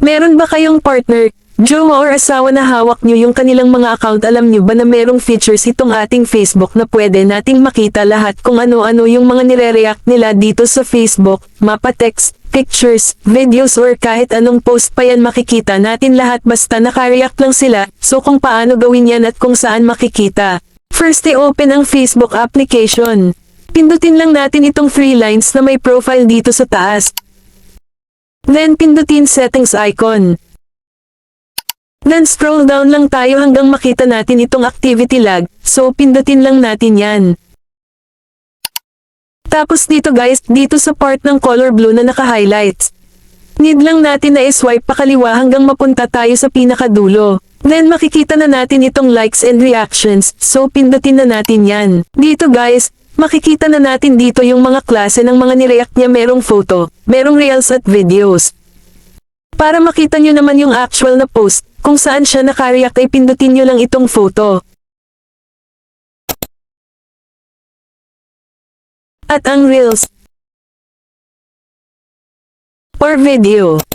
Meron ba kayong partner, jowa or asawa na hawak nyo yung kanilang mga account alam nyo ba na merong features itong ating Facebook na pwede nating makita lahat kung ano-ano yung mga nire-react nila dito sa Facebook, mapa text, pictures, videos or kahit anong post pa yan makikita natin lahat basta nakareact lang sila, so kung paano gawin yan at kung saan makikita. First i-open ang Facebook application. Pindutin lang natin itong three lines na may profile dito sa taas. Then pindutin settings icon. Then scroll down lang tayo hanggang makita natin itong activity lag, so pindutin lang natin yan. Tapos dito guys, dito sa part ng color blue na naka-highlights. Need lang natin na i-swipe pakaliwa hanggang mapunta tayo sa pinakadulo. Then makikita na natin itong likes and reactions, so pindutin na natin yan. Dito guys, makikita na natin dito yung mga klase ng mga nireact niya merong photo, merong reels at videos. Para makita nyo naman yung actual na post, kung saan siya nakareact ay pindutin nyo lang itong photo. At ang reels or video.